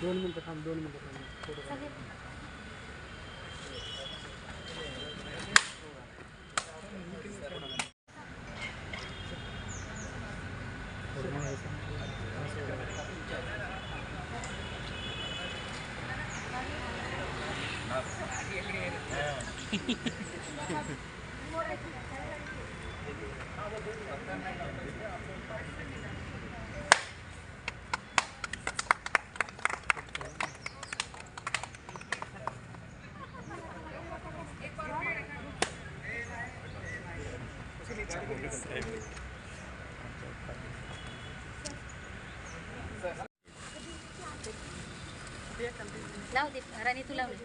दोन मिनटं थांब दोन मिनटं थांब फोटो काढ. लाव दे राणी तू लावली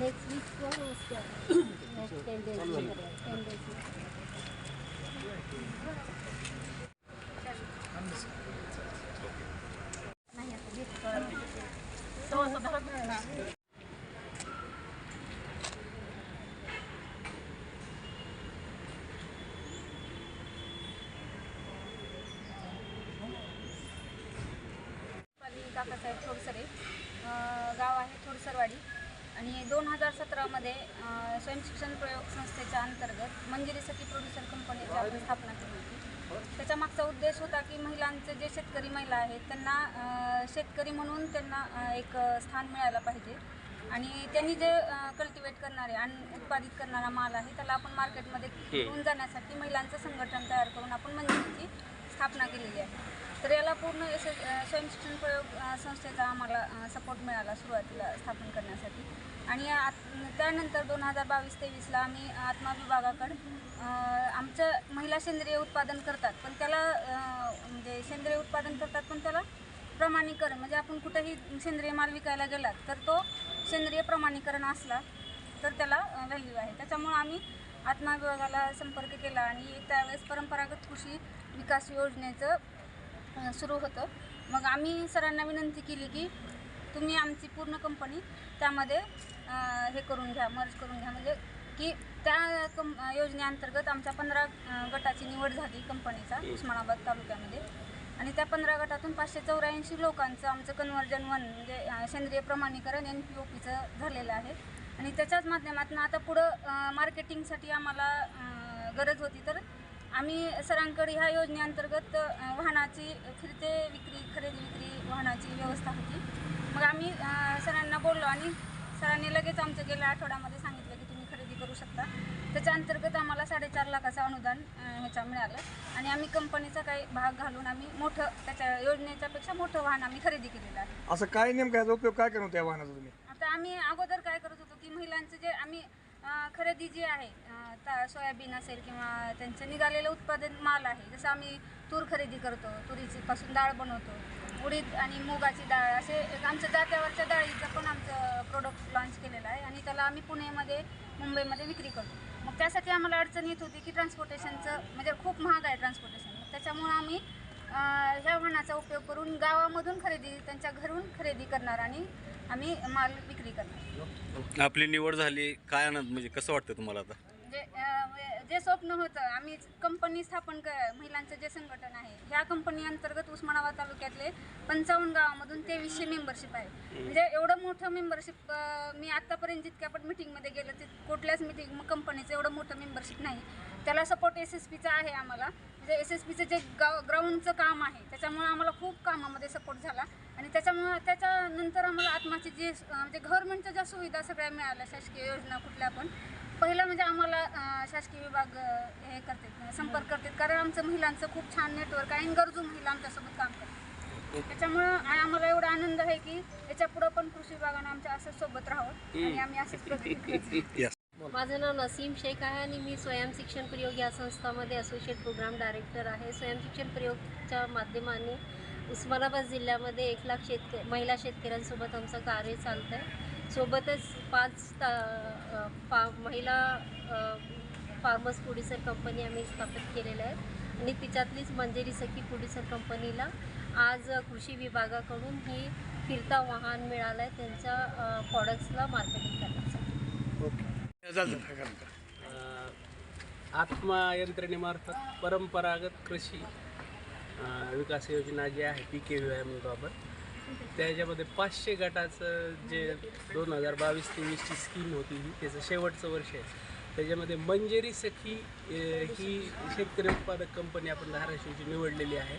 next week next ten days ten days नाही वीक पाली काकासाहेब थोडसरे गाव आहे थोडसरवाडी आणि दोन हजार सतरामध्ये स्वयंशिक्षण प्रयोग संस्थेच्या अंतर्गत मंजिरी सखी प्रोड्युसर कंपनीची आपण स्थापना केली होती. त्याच्या मागचा उद्देश होता की महिलांचे जे शेतकरी महिला आहेत त्यांना शेतकरी म्हणून त्यांना एक स्थान मिळायला पाहिजे. आणि त्यांनी जे कल्टिवेट करणारे आणि उत्पादित करणारा माल आहे त्याला आपण मार्केटमध्ये घेऊन जाण्यासाठी महिलांचं संघटन तयार करून आपण मंजिरीची स्थापना केलेली आहे. तर याला पूर्ण यश अ, स्वयंशिक्षण प्रयोग संस्थेचा आम्हाला सपोर्ट मिळाला सुरुवातीला स्थापन करण्यासाठी. आणि आत- त्यानंतर दोन हजार बावीस तेवीसला आम्ही आत्मा विभागाकडं आमचं महिला सेंद्रिय उत्पादन करतात. पण त्याला म्हणजे सेंद्रिय उत्पादन करतात पण त्याला प्रमाणीकरण म्हणजे आपण कुठेही सेंद्रिय माल विकायला गेलात तर तो सेंद्रिय प्रमाणीकरण असला तर त्याला व्हॅल्यू आहे. त्याच्यामुळं आम्ही आत्मा विभागाला संपर्क केला आणि त्यावेळेस परंपरागत कृषी विकास योजनेचं सुरू होतं. मग आम्ही सरांना विनंती केली की तुम्ही आमची पूर्ण कंपनी त्यामध्ये हे करून घ्या मर्ज करून घ्या. म्हणजे की त्या कं योजनेअंतर्गत आमच्या पंधरा गटाची निवड झाली कंपनीचा उस्मानाबाद तालुक्यामध्ये. आणि त्या पंधरा गटातून पाचशे चौऱ्याऐंशी लोकांचं आमचं कन्वर्जन वन म्हणजे सेंद्रिय प्रमाणीकरण एन पी ओ पीचं झालेलं आहे. आणि त्याच्याच माध्यमातून आता पुढं मार्केटिंगसाठी आम्हाला गरज होती तर आम्ही सरांकडे ह्या योजनेअंतर्गत वाहनाची फिरते विक्री खरेदी विक्री वाहनाची व्यवस्था होती. मग आम्ही सरांना बोललो आणि सरांनी लगेच आमचं गेल्या आठवड्यामध्ये सांगितलं की तुम्ही खरेदी करू शकता. त्याच्या अंतर्गत आम्हाला साडेचार लाखाचं अनुदान ह्याच्या मिळालं. आणि आम्ही कंपनीचा काही भाग घालून आम्ही मोठं त्याच्या योजनेच्यापेक्षा मोठं वाहन आम्ही खरेदी केलेलं आहे. असं काय नेमकं उपयोग काय करून त्या वाहनाचा तुम्ही? आता आम्ही अगोदर काय करत होतो की महिलांचं जे आम्ही खरेदी जी आहे ता सोयाबीन असेल किंवा त्यांचं निघालेलं उत्पादन माल आहे जसं आम्ही तूर खरेदी करतो तुरीची पासून डाळ बनवतो उडीद आणि मुगाची डाळ असे एक आमचं जात्यावरच्या डाळीचं पण आमचं प्रोडक्ट लॉन्च केलेलं आहे आणि त्याला आम्ही पुणेमध्ये मुंबईमध्ये विक्री करतो. मग त्यासाठी आम्हाला अडचण येत होती की ट्रान्सपोर्टेशनचं म्हणजे खूप महाग आहे ट्रान्सपोर्टेशन मग त्याच्यामुळं आम्ही ह्या वाहनाचा उपयोग करून गावामधून खरेदी त्यांच्या घरून खरेदी करणार आणि आम्ही माल विक्री करणार. आपली निवड झाली काय आनंद म्हणजे कसं वाटतं तुम्हाला आता? अं, जे स्वप्न होतं आम्ही कंपनी स्थापन क महिलांचं जे संघटन आहे ह्या कंपनी अंतर्गत उस्मानाबाद तालुक्यातले पंचावन्न गावामधून तेवीसशे मेंबरशिप आहे. म्हणजे एवढं मोठं मेंबरशिप मी आत्तापर्यंत जितक्या पण मिटिंगमध्ये गेलं ते कुठल्याच मिटिंग कंपनीचं एवढं मोठं मेंबरशिप नाही. त्याला सपोर्ट एस एस पीचा आहे आम्हाला. म्हणजे एस एस पीचं जे गाव ग्राउंडचं काम आहे त्याच्यामुळे आम्हाला खूप कामामध्ये सपोर्ट झाला. आणि त्याच्यामुळं त्याच्यानंतर आम्हाला आत्माची जी म्हणजे गव्हर्नमेंटच्या ज्या सुविधा सगळ्या मिळाल्या शासकीय योजना कुठल्या पण पहिलं म्हणजे आम्हाला शासकीय विभाग हे करतात संपर्क करतात. कारण आमचं महिलांचं खूप छान नेटवर्क आहे आणि गरजू महिला आमच्यासोबत काम करतात. त्याच्यामुळं आम्हाला एवढा आनंद आहे की याच्या पुढं पण कृषी विभागानं आमच्या असं सोबत राहावं आणि आम्ही असेच. माझं नाव नसीम शेख आहे आणि मी स्वयं शिक्षण प्रयोग या संस्थामध्ये असोसिएट प्रोग्राम डायरेक्टर आहे. स्वयं शिक्षण प्रयोगच्या माध्यमाने उस्मानाबाद जिल्ह्यामध्ये एक लाख शेतक महिला शेतकऱ्यांसोबत आमचं कार्य चालतं आहे सोबतच पाच ता फा महिला फार्मर्स प्रोड्युसर कंपनी आम्ही स्थापित केलेल्या आहेत. आणि तिच्यातलीच मंजेरी सखी प्रोड्युसर कंपनीला आज कृषी विभागाकडून ही फिरता वाहन मिळालं आहे त्यांच्या प्रॉडक्ट्सला मार्केटिंग करण्यासाठी. ओके. आत्मा यंत्रणेमार्फत परंपरागत कृषी विकास योजना जी आहे पी के व्ही आय म्हणतो आपण. त्याच्यामध्ये पाचशे गटाचं जे दोन हजार बावीस तेवीसची स्कीम होती ही त्याचं शेवटचं वर्ष आहे. त्याच्यामध्ये मंजेरी सखी ही शेतकरी उत्पादक कंपनी आपण धाराशिवची निवडलेली आहे.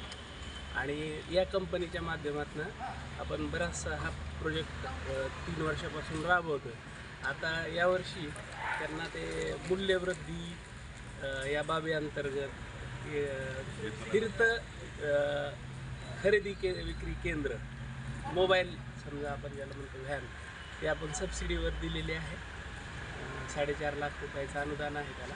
आणि या कंपनीच्या माध्यमातून आपण बराचसा हा प्रोजेक्ट तीन वर्षापासून राबवतो आता यावर्षी त्यांना ते मूल्यवृद्धी या बाबी अंतर्गत फिरतं खरेदी के विक्री केंद्र मोबाईल समजा आपण ज्याला म्हणतो व्हॅन ते आपण सबसिडीवर दिलेले आहे. साडेचार लाख रुपयाचं अनुदान आहे त्याला.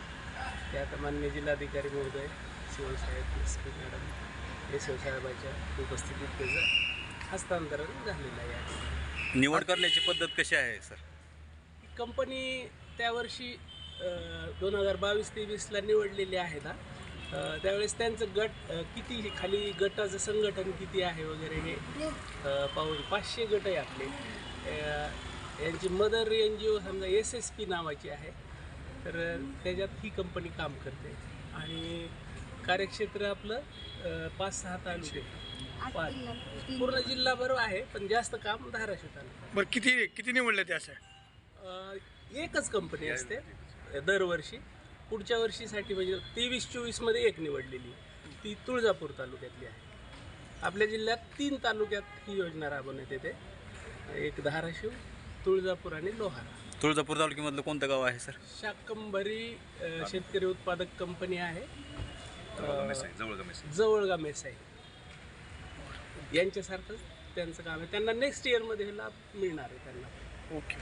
ते आता मान्य जिल्हाधिकारी महोदय शिवसाहेब एस पी मॅडम एस साहेबाच्या उपस्थितीत त्याचं हस्तांतरण झालेलं आहे. निवड करण्याची पद्धत कशी आहे सर? कंपनी त्यावर्षी दोन हजार बावीस तेवीसला निवडलेली आहे ना. त्यावेळेस त्यांचं गट किती खाली गटाचं संघटन किती आहे वगैरे हे अ, पाहून पाचशे गट आहे आपले. यांची मदर एन जी ओ समजा एस एस पी नावाची आहे. तर त्याच्यात ही कंपनी काम करते. आणि कार्यक्षेत्र आपलं पाच सहा तालुके. पाच. पूर्ण जिल्हाभर आहे पण जास्त काम धाराशिव तालुका बरं किती किती निवडले ते असं? अ, एकच कंपनी असते दरवर्षी. पुढच्या वर्षीसाठी म्हणजे तेवीस चोवीसमध्ये एक निवडलेली ती तुळजापूर तालुक्यातली आहे. आपल्या जिल्ह्यात तीन तालुक्यात ही योजना राबवण्यात येते. एक धाराशिव तुळजापूर आणि लोहारा. तुळजापूर तालुक्यामधलं कोणतं गाव आहे सर? शाकंभरी शेतकरी उत्पादक कंपनी आहे. जवळगा मेसाई यांच्यासारखंच त्यांचं काम आहे. त्यांना नेक्स्ट इयरमध्ये हे लाभ मिळणार आहे त्यांना. ओके.